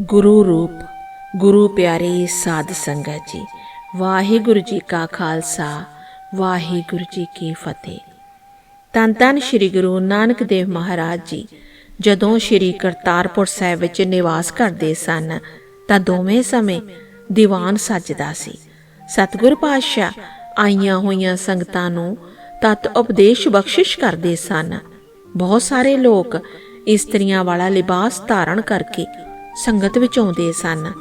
ਗੁਰੂ ਰੂਪ, ਗੁਰੂ ਪਿਆਰੇ ਸਾਧ ਸੰਗਤ ਜੀ, ਵਾਹਿਗੁਰੂ ਜੀ ਕਾ ਖਾਲਸਾ, ਵਾਹਿਗੁਰੂ ਜੀ ਕੀ ਫਤਿਹ। ਤਨ ਤਨ ਸ੍ਰੀ ਗੁਰੂ ਨਾਨਕ ਦੇਵ ਮਹਾਰਾਜ ਜੀ, ਜਦੋਂ ਸ੍ਰੀ ਕਰਤਾਰਪੁਰ ਸਾਹਿਬ ਵਿੱਚ ਨਿਵਾਸ ਕਰਦੇ ਸਨ, ਤਾਂ ਦੋਵੇਂ ਸਮੇਂ ਦੀਵਾਨ ਸੱਜਦਾ ਸੀ। ਸਤਿਗੁਰ ਪਾਤਸ਼ਾਹ ਆਈਆਂ ਹੋਈਆਂ ਸੰਗਤਾਂ ਨੂੰ ਤਤ ਉਪਦੇਸ਼ ਬਖਸ਼ਿਸ਼ ਕਰਦੇ ਸਨ। ਬਹੁਤ ਸਾਰੇ ਲੋਕ ਇਸਤਰੀਆਂ ਵਾਲਾ ਲਿਬਾਸ ਧਾਰਨ ਕਰਕੇ ਸੰਗਤ ਵਿੱਚ ਆਉਂਦੇ ਸਨ।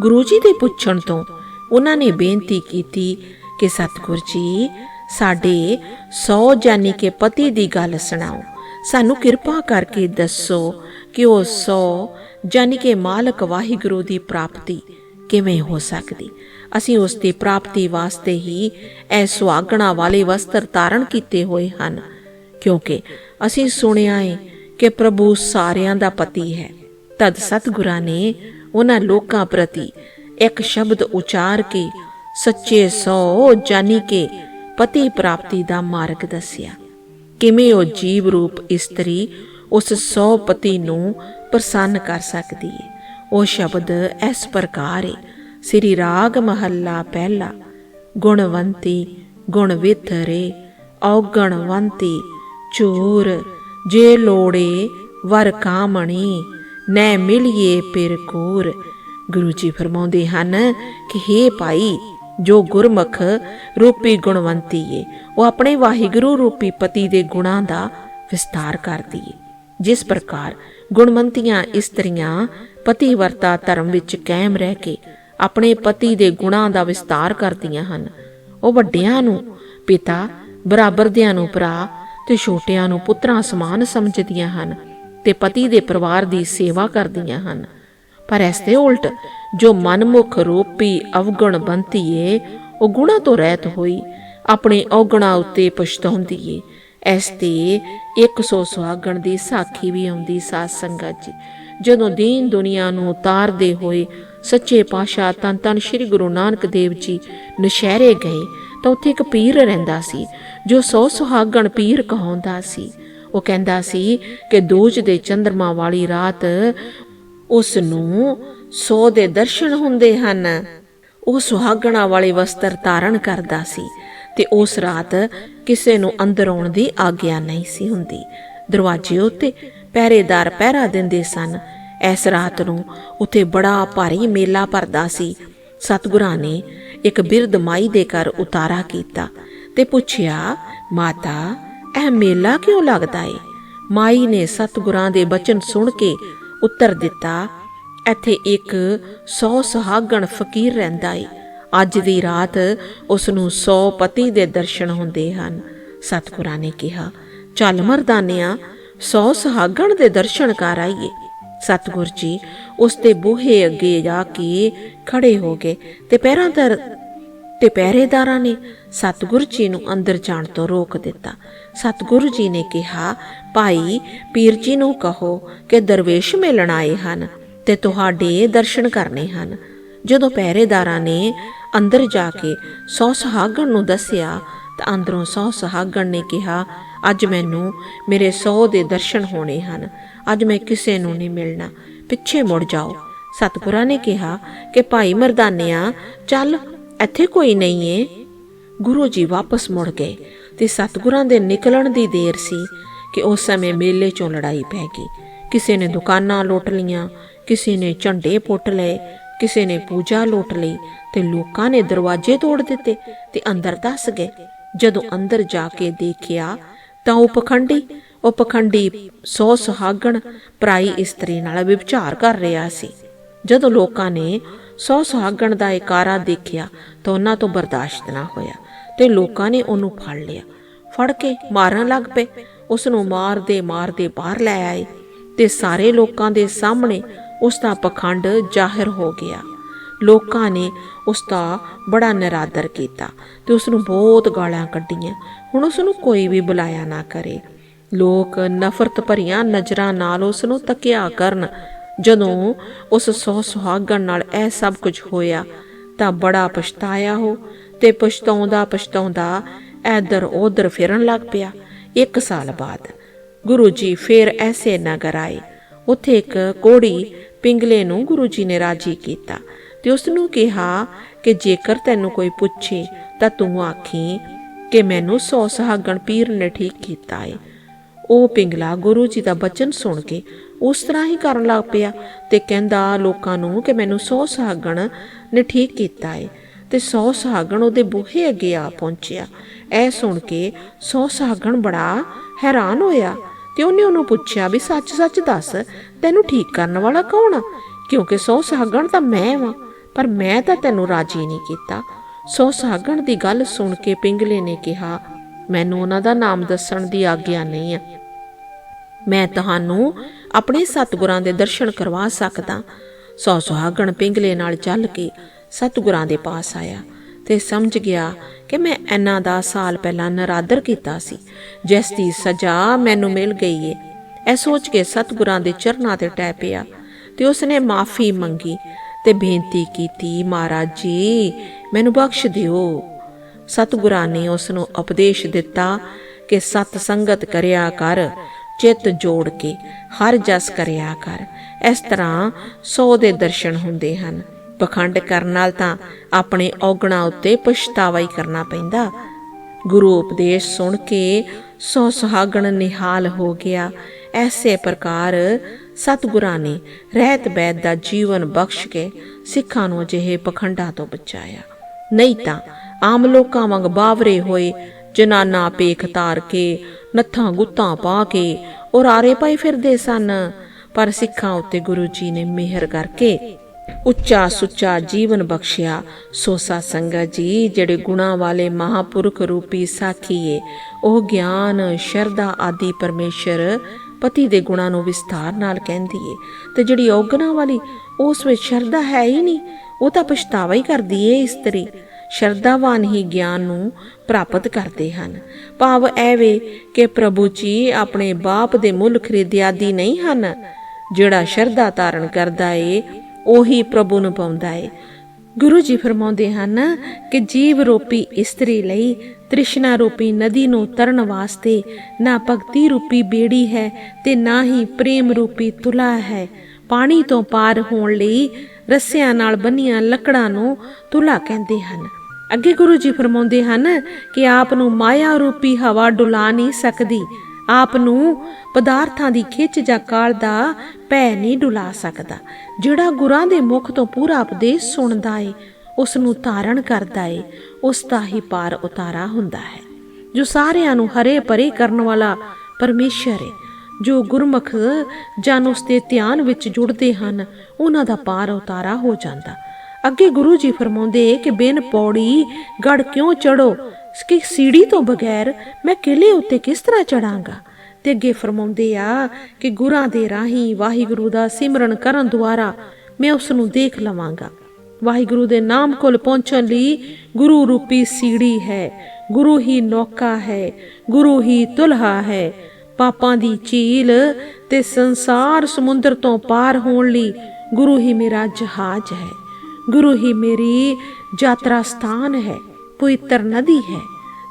ਗੁਰੂ ਜੀ ਦੇ ਪੁੱਛਣ ਤੋਂ ਉਹਨਾਂ ਨੇ ਬੇਨਤੀ ਕੀਤੀ ਕਿ, ਸਤਿਗੁਰ ਜੀ, ਸਾਡੇ 100 ਜਾਨੀ ਕੇ ਪਤੀ ਦੀ ਗੱਲ ਸੁਣਾਓ। ਸਾਨੂੰ ਕਿਰਪਾ ਕਰਕੇ ਦੱਸੋ ਕਿ ਉਹ 100 ਜਾਨੀ ਕੇ ਮਾਲਕ ਵਾਹਿਗੁਰੂ ਦੀ ਪ੍ਰਾਪਤੀ ਕਿਵੇਂ ਹੋ ਸਕਦੀ। ਅਸੀਂ ਉਸ ਦੀ ਪ੍ਰਾਪਤੀ ਵਾਸਤੇ ਹੀ ਐ ਸੁਹਾਗਣਾ ਵਾਲੇ ਵਸਤਰ ਧਾਰਨ ਕੀਤੇ ਹੋਏ ਹਨ, ਕਿਉਂਕਿ ਅਸੀਂ ਸੁਣਿਆ ਹੈ ਕਿ ਪ੍ਰਭੂ ਸਾਰਿਆਂ ਦਾ ਪਤੀ ਹੈ। ਤਦ ਸਤਿਗੁਰਾਂ ਨੇ ਉਹਨਾਂ ਲੋਕਾਂ ਪ੍ਰਤੀ ਇੱਕ ਸ਼ਬਦ ਉਚਾਰ ਕੇ ਸੱਚੇ ਸੋ ਜਾਨੀ ਕੇ ਪਤੀ ਪ੍ਰਾਪਤੀ ਦਾ ਮਾਰਗ ਦੱਸਿਆ। ਕਿਵੇਂ ਉਹ ਜੀਵ ਰੂਪ ਇਸਤਰੀ ਉਸ ਸੋ ਪਤੀ ਨੂੰ ਪ੍ਰਸੰਨ ਕਰ ਸਕਦੀ ਹੈ ਉਹ ਸ਼ਬਦ ਇਸ ਪ੍ਰਕਾਰ ਹੈ ਸ੍ਰੀ ਰਾਗ ਮਹੱਲਾ ਪਹਿਲਾ, ਗੁਣਵੰਤੀ ਗੁਣ ਵਿਥਰੇ ਔਗਣਵੰਤੀ, ਚੂਰ, ਜੇ ਲੋੜੇ ਵਰ ਕਾਮਣੀ। ਨੈ ਮਿਲਿਏ ਪਿਰ ਕੋਰ। ਗੁਰੂ ਜੀ ਫਰਮਾਉਂਦੇ ਹਨ ਕਿ हे ਭਾਈ, ਜੋ ਗੁਰਮੁਖ ਰੂਪੀ ਗੁਣਵੰਤੀ ਏ, ਉਹ ਆਪਣੇ ਵਾਹਿਗੁਰੂ ਰੂਪੀ ਪਤੀ ਦੇ ਗੁਣਾਂ ਦਾ ਵਿਸਤਾਰ ਕਰਦੀ ਏ ਜਿਸ ਪ੍ਰਕਾਰ ਗੁਣਵੰਤੀਆਂ ਇਸਤਰੀਆਂ ਪਤੀ ਵਰਤਾ ਧਰਮ ਵਿੱਚ ਕਾਇਮ ਰਹਿ ਕੇ ਆਪਣੇ ਪਤੀ ਦੇ ਗੁਣਾਂ ਦਾ ਵਿਸਤਾਰ ਕਰਦੀਆਂ ਹਨ, ਉਹ ਵੱਡਿਆਂ ਨੂੰ ਪਿਤਾ, ਬਰਾਬਰਦਿਆਂ ਨੂੰ ਭਰਾ ਤੇ ਛੋਟਿਆਂ ਨੂੰ ਪੁੱਤਰਾਂ ਸਮਾਨ ਸਮਝਦੀਆਂ ਹਨ। ਤੇ ਪਤੀ ਦੇ ਪਰਿਵਾਰ ਦੀ ਸੇਵਾ ਕਰਦੀਆਂ ਹਨ। ਪਰ ਇਸ ਦੇ ਉਲਟ ਜੋ ਮਨਮੁਖ ਰੂਪੀ ਅਵਗੁਣ ਬੰਤੀ ਏ, ਉਹ ਗੁਣਾ ਤੋਂ ਰਹਿਤ ਹੋਈ, ਆਪਣੇ ਔਗਣਾ ਉੱਤੇ ਪਛਤਾਉਂਦੀ ਏ। ਇਸ ਤੇ 100 ਸੁਹਾਗਣ ਦੀ ਸਾਖੀ ਵੀ ਆਉਂਦੀ ਸਾਧ ਸੰਗਤ ਜੀ। ਜਦੋਂ ਦੀਨ ਦੁਨੀਆ ਨੂੰ ਉਤਾਰਦੇ ਹੋਏ ਸੱਚੇ ਪਾਤਸ਼ਾਹ ਤਨ ਤਨ ਸ੍ਰੀ ਗੁਰੂ ਨਾਨਕ ਦੇਵ ਜੀ ਨਸ਼ਹਿਰੇ ਗਏ, ਤਾਂ ਉੱਥੇ ਇੱਕ ਪੀਰ ਰਹਿੰਦਾ ਸੀ, ਜੋ 100 ਸੁਹਾਗਣ ਪੀਰ ਕਹਾਉਂਦਾ ਸੀ। ਉਹ ਕਹਿੰਦਾ ਸੀ ਕਿ ਦੋਜ ਦੇ ਚੰਦਰਮਾ ਵਾਲੀ ਰਾਤ ਉਸ ਨੂੰ 100 ਦੇ ਦਰਸ਼ਨ ਹੁੰਦੇ ਹਨ। ਉਹ ਸੁਹਾਗਣਾ ਵਾਲੇ ਵਸਤਰ ਧਾਰਨ ਕਰਦਾ ਸੀ ਤੇ ਉਸ ਰਾਤ ਕਿਸੇ ਨੂੰ ਅੰਦਰ ਆਉਣ ਦੀ ਆਗਿਆ ਨਹੀਂ ਸੀ ਹੁੰਦੀ। ਦਰਵਾਜ਼ੇ ਉੱਤੇ ਪਹਿਰੇਦਾਰ ਪਹਿਰਾ ਦਿੰਦੇ ਸਨ। ਇਸ ਰਾਤ ਨੂੰ ਉੱਥੇ ਬੜਾ ਭਾਰੀ ਮੇਲਾ ਭਰਦਾ ਸੀ। ਸਤਿਗੁਰਾਂ ਨੇ ਇੱਕ ਬਿਰਧ ਮਾਈ ਦੇ ਘਰ ਉਤਾਰਾ ਕੀਤਾ ਤੇ ਪੁੱਛਿਆ, ਮਾਤਾ ਇਹ ਮੇਲਾ ਕਿਉਂ ਲੱਗਦਾ ਏ? ਮਾਈ ਨੇ ਸਤਿਗੁਰਾਂ ਦੇ ਬਚਨ ਸੁਣ ਕੇ ਉੱਤਰ ਦਿੱਤਾ, ਇੱਥੇ ਇੱਕ 100 ਸੁਹਾਗਣ ਫਕੀਰ ਰਹਿੰਦਾ ਏ। ਅੱਜ ਦੀ ਰਾਤ ਉਸ ਨੂੰ 100 ਪਤੀ ਦੇ ਦਰਸ਼ਨ ਹੁੰਦੇ ਹਨ। ਸਤਿਗੁਰਾਂ ਨੇ ਕਿਹਾ, ਚੱਲ ਮਰਦਾਨਿਆ 100 ਸੁਹਾਗਣ ਦੇ ਦਰਸ਼ਨ ਕਰ ਆਈਏ। ਸਤਿਗੁਰ ਜੀ, ਉਸ ਦੇ ਬੂਹੇ ਅੱਗੇ ਜਾ ਕੇ ਖੜੇ ਹੋ ਗਏ ਤੇ ਪੈਰਾਂ ਤੇ ਤੇ ਪਹਿਰੇਦਾਰਾਂ ਨੇ ਸਤਿਗੁਰੂ ਜੀ ਨੂੰ ਅੰਦਰ ਜਾਣ ਤੋਂ ਰੋਕ ਦਿੱਤਾ। ਸਤਿਗੁਰੂ ਜੀ ਨੇ ਕਿਹਾ, ਭਾਈ, ਪੀਰ ਜੀ ਨੂੰ ਕਹੋ ਕਿ ਦਰਵੇਸ਼ ਮਿਲਣ ਆਏ ਹਨ ਤੇ ਤੁਹਾਡੇ ਦਰਸ਼ਨ ਕਰਨੇ ਹਨ। ਜਦੋਂ ਪਹਿਰੇਦਾਰਾਂ ਨੇ ਅੰਦਰ ਜਾ ਕੇ ਸੌ ਸੁਹਾਗਣ ਨੂੰ ਦੱਸਿਆ, ਤਾਂ ਅੰਦਰੋਂ ਸੌ ਸੁਹਾਗਣ ਨੇ ਕਿਹਾ, ਅੱਜ ਮੈਨੂੰ ਮੇਰੇ ਸੌ ਦੇ ਦਰਸ਼ਨ ਹੋਣੇ ਹਨ। ਅੱਜ ਮੈਂ ਕਿਸੇ ਨੂੰ ਨਹੀਂ ਮਿਲਣਾ। ਪਿੱਛੇ ਮੁੜ ਜਾਓ। ਸਤਿਗੁਰਾਂ ਨੇ ਕਿਹਾ ਕਿ ਭਾਈ ਮਰਦਾਨਿਆਂ, ਚੱਲ ਇੱਥੇ ਕੋਈ ਨਹੀਂ ਏ। ਗੁਰੂ ਜੀ ਵਾਪਸ ਮੁੜ ਗਏ ਤੇ ਸਤਿਗੁਰਾਂ ਦੇ ਨਿਕਲਣ ਦੀ ਦੇਰ ਸੀ ਕਿ ਉਸ ਸਮੇਂ ਮੇਲੇ 'ਚੋਂ ਲੜਾਈ ਪੈ ਗਈ। ਕਿਸੇ ਨੇ ਦੁਕਾਨਾਂ ਲੁੱਟ ਲੀਆਂ ਕਿਸੇ ਨੇ ਝੰਡੇ ਪੁੱਟ ਲਏ, ਕਿਸੇ ਨੇ ਪੂਜਾ ਲੁੱਟ ਲਈ ਤੇ ਲੋਕਾਂ ਨੇ ਦਰਵਾਜ਼ੇ ਤੋੜ ਦਿੱਤੇ ਤੇ ਅੰਦਰ ਦੱਸ ਗਏ। ਜਦੋਂ ਅੰਦਰ ਜਾ ਕੇ ਦੇਖਿਆ ਤਾਂ ਉਹ ਪਖੰਡੀ ਉਹ ਪਖੰਡੀ ਸੌ ਸੁਹਾਗਣ ਪ੍ਰਾਈ ਇਸਤਰੀ ਨਾਲ ਵਿਵਚਾਰ ਕਰ ਰਿਹਾ ਸੀ। ਜਦੋਂ ਲੋਕਾਂ ਨੇ ਸੌ ਸੁਹਾਗਣ ਦਾ ਇਕਾਰਾ ਦੇਖਿਆ ਤਾਂ ਉਹਨਾਂ ਤੋਂ ਬਰਦਾਸ਼ਤ ਨਾ ਹੋਇਆ ਤੇ ਲੋਕਾਂ ਨੇ ਉਹਨੂੰ ਫੜ ਲਿਆ। ਫੜ ਕੇ ਮਾਰਨ ਲੱਗ ਪਏ। ਉਸ ਨੂੰ ਮਾਰਦੇ ਮਾਰਦੇ ਬਾਹਰ ਲੈ ਆਏ ਤੇ ਸਾਰੇ ਲੋਕਾਂ ਦੇ ਸਾਹਮਣੇ ਉਸ ਦਾ ਪਖੰਡ ਜ਼ਾਹਿਰ ਹੋ ਗਿਆ। ਲੋਕਾਂ ਨੇ ਉਸ ਦਾ ਬੜਾ ਨਿਰਾਦਰ ਕੀਤਾ ਤੇ ਉਸ ਨੂੰ ਬਹੁਤ ਗਾਲਾਂ ਕੱਢੀਆਂ। ਹੁਣ ਉਸ ਨੂੰ ਕੋਈ ਵੀ ਬੁਲਾਇਆ ਨਾ ਕਰੇ। ਲੋਕ ਨਫ਼ਰਤ ਭਰੀਆਂ ਨਜ਼ਰਾਂ ਨਾਲ ਉਸ ਨੂੰ ਤੱਕਿਆ ਕਰਨ ਜਦੋਂ ਉਸ ਸੌ ਸੁਹਾਗਣ ਨਾਲ ਇਹ ਸਭ ਕੁਝ ਹੋਇਆ, ਤਾਂ ਬੜਾ ਪਛਤਾਇਆ ਹੋ ਤੇ ਪਛਤਾਉਂਦਾ ਪਛਤਾਉਂਦਾ ਐਦਰ ਉਧਰ ਫਿਰਨ ਲੱਗ ਪਿਆ। ਇੱਕ ਸਾਲ ਬਾਅਦ ਗੁਰੂ ਜੀ ਫੇਰ ਐਸੇ ਨਗਰ ਆਏ। ਉੱਥੇ ਇੱਕ ਕੋੜੀ ਪਿੰਗਲੇ ਨੂੰ ਗੁਰੂ ਜੀ ਨੇ ਰਾਜੀ ਕੀਤਾ ਤੇ ਉਸ ਨੂੰ ਕਿਹਾ ਕਿ ਜੇਕਰ ਤੈਨੂੰ ਕੋਈ ਪੁੱਛੇ, ਤਾਂ ਤੂੰ ਆਖੀ ਕਿ ਮੈਨੂੰ ਸੌ ਸੁਹਾਗਣ ਪੀਰ ਨੇ ਠੀਕ ਕੀਤਾ ਏ। ਉਹ ਪਿੰਗਲਾ ਗੁਰੂ ਜੀ ਦਾ ਬਚਨ ਸੁਣ ਕੇ ਉਸ ਤਰ੍ਹਾਂ ਹੀ ਕਰਨ ਲੱਗ ਪਿਆ ਤੇ ਕਹਿੰਦਾ ਲੋਕਾਂ ਨੂੰ ਕਿ ਮੈਨੂੰ ਸੌ ਸੁਹਾਗਣ ਨੇ ਠੀਕ ਕੀਤਾ ਏ। ਤੇ ਸੌ ਸੁਹਾਗਣ ਉਹਦੇ ਬੂਹੇ ਅੱਗੇ ਆ ਪਹੁੰਚਿਆ। ਇਹ ਸੁਣ ਕੇ ਸੌ ਸੁਹਾਗਣ ਬੜਾ ਹੈਰਾਨ ਹੋਇਆ ਤੇ ਉਹਨੇ ਉਹਨੂੰ ਪੁੱਛਿਆ ਵੀ ਸੱਚ-ਸੱਚ ਦੱਸ, ਤੈਨੂੰ ਠੀਕ ਕਰਨ ਵਾਲਾ ਕੌਣ ਆ? ਕਿਉਂਕਿ ਸੌ ਸੁਹਾਗਣ ਤਾਂ ਮੈਂ ਵਾਂ, ਪਰ ਮੈਂ ਤਾਂ ਤੈਨੂੰ ਰਾਜੀ ਨਹੀਂ ਕੀਤਾ। ਸੌ ਸੁਹਾਗਣ ਦੀ ਗੱਲ ਸੁਣ ਕੇ ਪਿੰਗਲੇ ਨੇ ਕਿਹਾ, ਮੈਨੂੰ ਉਹਨਾਂ ਦਾ ਨਾਮ ਦੱਸਣ ਦੀ ਆਗਿਆ ਨਹੀਂ ਆ। ਮੈਂ ਤੁਹਾਨੂੰ ਆਪਣੇ ਸਤਿਗੁਰਾਂ ਦੇ ਦਰਸ਼ਨ ਕਰਵਾ ਸਕਦਾ। ਸੌ ਸੁਹਾਗਣ ਪਿੰਗਲੇ ਨਾਲ ਚੱਲ ਕੇ ਸਤਿਗੁਰਾਂ ਦੇ ਪਾਸ ਆਇਆ ਤੇ ਸਮਝ ਗਿਆ ਕਿ ਮੈਂ ਇਹਨਾਂ ਦਾ ਸਾਲ ਪਹਿਲਾਂ ਨਰਾਦਰ ਕੀਤਾ ਸੀ, ਜਿਸ ਦੀ ਸਜ਼ਾ ਮੈਨੂੰ ਮਿਲ ਗਈ ਏ। ਇਹ ਸੋਚ ਕੇ ਸਤਿਗੁਰਾਂ ਦੇ ਚਰਨਾਂ ਤੇ ਟੈ ਪਿਆ ਤੇ ਉਸਨੇ ਮਾਫੀ ਮੰਗੀ ਤੇ ਬੇਨਤੀ ਕੀਤੀ, ਮਹਾਰਾਜ ਜੀ, ਮੈਨੂੰ ਬਖਸ਼ ਦਿਓ। ਸਤਿਗੁਰਾਂ ਨੇ ਉਸ ਨੂੰ ਉਪਦੇਸ਼ ਦਿੱਤਾ ਕਿ ਸਤ ਸੰਗਤ ਕਰਿਆ ਕਰ। ਚਿੱਤ ਜੋੜ ਕੇ ਹਰ ਜਸ ਕਰਿਆ ਕਰ। ਇਸ ਤਰ੍ਹਾਂ ਸੋ ਦੇ ਦਰਸ਼ਨ ਹੁੰਦੇ ਹਨ। ਪਖੰਡ ਕਰਨ ਨਾਲ ਤਾਂ ਆਪਣੇ ਔਗਣਾ ਉੱਤੇ ਪਛਤਾਵਾ ਹੀ ਕਰਨਾ ਪੈਂਦਾ। ਗੁਰੂ ਉਪਦੇਸ਼ ਸੁਣ ਕੇ ਸੋ ਸੁਹਾਗਣ ਨਿਹਾਲ ਹੋ ਗਿਆ। ਐਸੇ ਪ੍ਰਕਾਰ ਸਤਿਗੁਰਾਂ ਨੇ ਰਹਿਤ ਬੈਦ ਦਾ ਜੀਵਨ ਬਖਸ਼ ਕੇ ਸਿੱਖਾਂ ਨੂੰ ਅਜਿਹੇ ਪਖੰਡਾਂ ਤੋਂ ਬਚਾਇਆ। ਨਹੀਂ ਤਾਂ ਆਮ ਲੋਕਾਂ ਵਾਂਗ ਬਾਵਰੇ ਹੋਏ ਜਨਾਨਾ ਪੇਖ ਤਾਰ ਕੇ ਨੱਥਾਂ ਗੁੱਤਾਂ ਪਾ ਕੇ ਔਰ ਆਰੇ ਪਾਈ ਫਿਰਦੇ ਸਨ। ਪਰ ਸਿੱਖਾਂ ਉੱਤੇ ਗੁਰੂ ਜੀ ਨੇ ਮਿਹਰ ਕਰਕੇ ਉੱਚਾ ਸੁੱਚਾ ਜੀਵਨ ਬਖਸ਼ਿਆ। ਸੋਸਾ ਸੰਗਤ ਜੀ, ਜਿਹੜੇ ਗੁਣਾ ਵਾਲੇ ਮਹਾਪੁਰਖ ਰੂਪੀ ਸਾਖੀਏ, ਉਹ ਗਿਆਨ, ਸ਼ਰਧਾ ਆਦਿ ਪਰਮੇਸ਼ਰ ਪਤੀ ਦੇ ਗੁਣਾਂ ਨੂੰ ਵਿਸਥਾਰ ਨਾਲ ਕਹਿੰਦੀ ਏ ਤੇ ਜਿਹੜੀ ਔਗਣਾ ਵਾਲੀ, ਉਸ ਵਿੱਚ ਸ਼ਰਧਾ ਹੈ ਹੀ ਨਹੀਂ, ਉਹ ਤਾਂ ਪਛਤਾਵਾ ਹੀ ਕਰਦੀ ਏ ਇਸਤਰੀ ਸ਼ਰਧਾਵਾਨ ਹੀ ਗਿਆਨ ਨੂੰ ਪ੍ਰਾਪਤ ਕਰਦੇ ਹਨ। ਭਾਵ ਐਵੇਂ ਕਿ ਪ੍ਰਭੂ ਜੀ ਆਪਣੇ ਬਾਪ ਦੇ ਮੁੱਲ ਖਰੀਦਿਆਦੀ ਨਹੀਂ ਹਨ। ਜਿਹੜਾ ਸ਼ਰਧਾ ਧਾਰਨ ਕਰਦਾ ਏ, ਉਹੀ ਪ੍ਰਭੂ ਨੂੰ ਪਾਉਂਦਾ ਏ। ਗੁਰੂ ਜੀ ਫਰਮਾਉਂਦੇ ਹਨ ਕਿ ਜੀਵ ਰੂਪੀ ਇਸਤਰੀ ਲਈ ਤ੍ਰਿਸ਼ਨਾ ਰੂਪੀ ਨਦੀ ਨੂੰ ਤਰਨ ਵਾਸਤੇ ਨਾ ਭਗਤੀ ਰੂਪੀ ਬੇੜੀ ਹੈ ਤੇ ਨਾ ਹੀ ਪ੍ਰੇਮ ਰੂਪੀ ਤੁਲਾ ਹੈ। ਪਾਣੀ ਤੋਂ ਪਾਰ ਹੋਣ ਲਈ ਰੱਸਿਆਂ ਨਾਲ ਬੰਨੀਆਂ ਲੱਕੜਾਂ ਨੂੰ ਤੁਲਾ ਕਹਿੰਦੇ ਹਨ। ਅੱਗੇ ਗੁਰੂ ਜੀ ਫਰਮਾਉਂਦੇ ਹਨ ਕਿ ਆਪ ਨੂੰ ਮਾਇਆ ਰੂਪੀ ਹਵਾ ਡੁਲਾ ਨਹੀਂ ਸਕਦੀ। ਆਪ ਨੂੰ ਪਦਾਰਥਾਂ ਦੀ ਖਿੱਚ ਜਾਂ ਕਾਲ ਦਾ ਭੈ ਨਹੀਂ ਡੁਲਾ ਸਕਦਾ। ਜਿਹੜਾ ਗੁਰਾਂ ਦੇ ਮੁਖ ਤੋਂ ਪੂਰਾ ਉਪਦੇਸ਼ ਸੁਣਦਾ ਏ ਉਸ ਨੂੰ ਧਾਰਨ ਕਰਦਾ ਏ, ਉਸ ਦਾ ਹੀ ਪਾਰ ਉਤਾਰਾ ਹੁੰਦਾ ਹੈ। ਜੋ ਸਾਰਿਆਂ ਨੂੰ ਹਰੇ ਪਰੇ ਕਰਨ ਵਾਲਾ ਪਰਮੇਸ਼ਰ ਏ, ਜੋ ਗੁਰਮੁਖ ਜਨ ਉਸ ਦੇ ਧਿਆਨ ਵਿੱਚ ਜੁੜਦੇ ਹਨ, ਉਹਨਾਂ ਦਾ ਪਾਰ ਉਤਾਰਾ ਹੋ ਜਾਂਦਾ। ਅੱਗੇ ਗੁਰੂ ਜੀ ਫਰਮਾਉਂਦੇ ਕਿ ਬਿਨ ਪੌੜੀ ਗੜ ਕਿਉਂ ਚੜੋ ਕਿ ਸੀੜੀ ਤੋਂ ਬਗੈਰ ਮੈਂ ਕਿਲੇ ਉੱਤੇ ਕਿਸ ਤਰ੍ਹਾਂ ਚੜਾਂਗਾ ਤੇ ਅੱਗੇ ਫਰਮਾਉਂਦੇ ਆ ਕਿ ਗੁਰਾਂ ਦੇ ਰਾਹੀਂ ਵਾਹਿਗੁਰੂ ਦਾ ਸਿਮਰਨ ਕਰਨ ਦੁਆਰਾ ਮੈਂ ਉਸ ਨੂੰ ਦੇਖ ਲਵਾਂਗਾ। ਵਾਹਿਗੁਰੂ ਦੇ ਨਾਮ ਕੋਲ ਪਹੁੰਚਣ ਲਈ ਗੁਰੂ ਰੂਪੀ ਸੀੜੀ ਹੈ, ਗੁਰੂ ਹੀ ਨੌਕਾ ਹੈ, ਗੁਰੂ ਹੀ ਤੁਲਹਾ ਹੈ। ਪਾਪਾਂ ਦੀ ਝੀਲ ਤੇ ਸੰਸਾਰ ਸਮੁੰਦਰ ਤੋਂ ਪਾਰ ਹੋਣ ਲਈ ਗੁਰੂ ਹੀ ਮੇਰਾ ਜਹਾਜ਼ ਹੈ। ਗੁਰੂ ਹੀ ਮੇਰੀ ਯਾਤਰਾ ਸਥਾਨ ਹੈ, ਪਵਿੱਤਰ ਨਦੀ ਹੈ।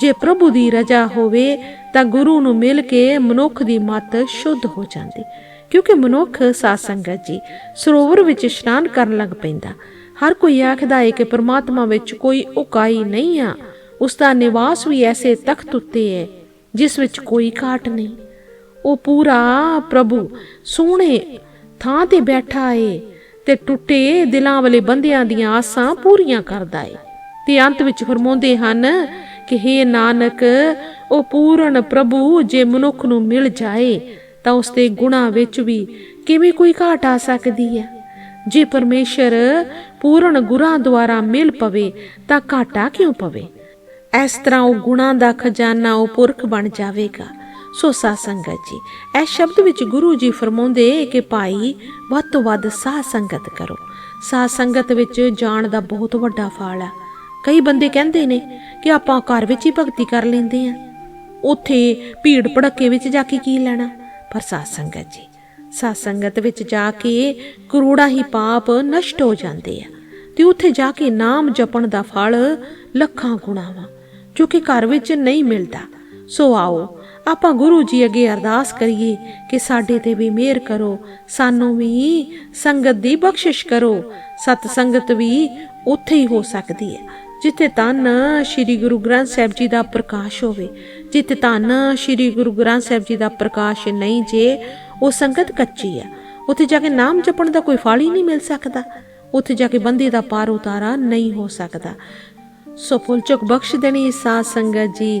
ਜੇ ਪ੍ਰਭੂ ਦੀ ਰਜਾ ਹੋਵੇ, ਤਾਂ ਗੁਰੂ ਨੂੰ ਮਿਲ ਕੇ ਮਨੁੱਖ ਦੀ ਮਤ ਸ਼ੁੱਧ ਹੋ ਜਾਂਦੀ। ਕਿਉਂਕਿ ਮਨੁੱਖ ਸਾਧ ਸੰਗਤ ਜੀ, ਸਰੋਵਰ ਵਿੱਚ ਇਸ਼ਨਾਨ ਕਰਨ ਲੱਗ ਪੈਂਦਾ। ਹਰ ਕੋਈ ਆਖਦਾ ਹੈ ਕਿ ਪ੍ਰਮਾਤਮਾ ਵਿੱਚ ਕੋਈ ਉਕਾਈ ਨਹੀਂ ਆ। ਉਸ ਦਾ ਨਿਵਾਸ ਵੀ ਐਸੇ ਤਖਤ ਉੱਤੇ ਹੈ ਜਿਸ ਵਿੱਚ ਕੋਈ ਘਾਟ ਨਹੀਂ। ਉਹ ਪੂਰਾ ਪ੍ਰਭੂ, ਸੋਹਣੇ ਥਾਂ ਤੇ ਬੈਠਾ ਏ। ਤੇ ਟੁੱਟੇ ਦਿਲਾਂ ਵਾਲੇ ਬੰਦਿਆਂ ਦੀਆਂ ਆਸਾਂ ਪੂਰੀਆਂ ਕਰਦਾ ਏ। ਤੇ ਅੰਤ ਵਿੱਚ ਫਰਮਾਉਂਦੇ ਹਨ ਕਿ हे ਨਾਨਕ, ਉਹ ਪੂਰਨ ਪ੍ਰਭੂ ਜੇ ਮਨੁੱਖ ਨੂੰ ਮਿਲ ਜਾਏ, ਤਾਂ ਉਸ ਦੇ ਗੁਣਾ ਵਿੱਚ ਵੀ ਕਿਵੇਂ ਕੋਈ ਘਾਟ ਆ ਸਕਦੀ ਹੈ? ਜੇ ਪਰਮੇਸ਼ਰ ਪੂਰਨ ਗੁਰਾਂ ਦੁਆਰਾ ਮਿਲ ਪਵੇ, ਤਾਂ ਘਾਟਾ ਕਿਉਂ ਪਵੇ? ਇਸ ਤਰ੍ਹਾਂ ਉਹ ਗੁਣਾਂ ਦਾ ਖਜ਼ਾਨਾ ਉਹ ਪੁਰਖ ਬਣ ਜਾਵੇਗਾ। ਸੋ ਸਾਧ ਸੰਗਤ ਜੀ। ਇਹ ਸ਼ਬਦ ਵਿੱਚ ਗੁਰੂ ਜੀ ਫਰਮਾਉਂਦੇ ਕਿ ਭਾਈ, ਵੱਧ ਤੋਂ ਵੱਧ ਸਾਧ ਸੰਗਤ ਕਰੋ। ਸਾਧ ਸੰਗਤ ਵਿੱਚ ਜਾਣ ਦਾ ਬਹੁਤ ਵੱਡਾ ਫਲ ਆ। ਕਈ ਬੰਦੇ ਕਹਿੰਦੇ ਨੇ ਕਿ ਆਪਾਂ ਘਰ ਵਿੱਚ ਹੀ ਭਗਤੀ ਕਰ ਲੈਂਦੇ ਆ। ਉੱਥੇ ਭੀੜ ਭੜੱਕੇ ਵਿੱਚ ਜਾ ਕੇ ਕੀ ਲੈਣਾ? ਪਰ ਸਾਧ ਸੰਗਤ ਜੀ ਸਾਧ ਸੰਗਤ ਵਿੱਚ ਜਾ ਕੇ ਕਰੋੜਾਂ ਹੀ ਪਾਪ ਨਸ਼ਟ ਹੋ ਜਾਂਦੇ ਆ। ਤੇ ਉੱਥੇ ਜਾ ਕੇ ਨਾਮ ਜਪਣ ਦਾ ਫਲ ਲੱਖਾਂ ਗੁਣਾ ਵਾ ਜੋ ਕਿ ਘਰ ਵਿੱਚ ਨਹੀਂ ਮਿਲਦਾ। ਸੋ ਆਓ ਆਪਾਂ ਗੁਰੂ ਜੀ ਅੱਗੇ ਅਰਦਾਸ ਕਰੀਏ ਕਿ ਸਾਡੇ ਤੇ ਵੀ ਮਿਹਰ ਕਰੋ, ਸਾਨੂੰ ਵੀ ਸੰਗਤ ਦੀ ਬਖਸ਼ਿਸ਼ ਕਰੋ। ਸਤ ਸੰਗਤ ਵੀ ਉੱਥੇ ਹੀ ਹੋ ਸਕਦੀ ਹੈ, ਜਿੱਥੇ ਧੰਨ ਸ੍ਰੀ ਗੁਰੂ ਗ੍ਰੰਥ ਸਾਹਿਬ ਜੀ ਦਾ ਪ੍ਰਕਾਸ਼ ਹੋਵੇ। ਜਿੱਥੇ ਧੰਨ ਸ੍ਰੀ ਗੁਰੂ ਗ੍ਰੰਥ ਸਾਹਿਬ ਜੀ ਦਾ ਪ੍ਰਕਾਸ਼ ਨਹੀਂ ਜੇ, ਉਹ ਸੰਗਤ ਕੱਚੀ ਆ ਉੱਥੇ ਜਾ ਕੇ ਨਾਮ ਜਪਣ ਦਾ ਕੋਈ ਫਲ ਹੀ ਨਹੀਂ ਮਿਲ ਸਕਦਾ। ਉੱਥੇ ਜਾ ਕੇ ਬੰਦੇ ਦਾ ਪਾਰ ਉਤਾਰਾ ਨਹੀਂ ਹੋ ਸਕਦਾ। ਸੋ ਭੁੱਲ ਚੁੱਕ ਬਖਸ਼ ਦੇਣੀ ਸਾਧ ਸੰਗਤ ਜੀ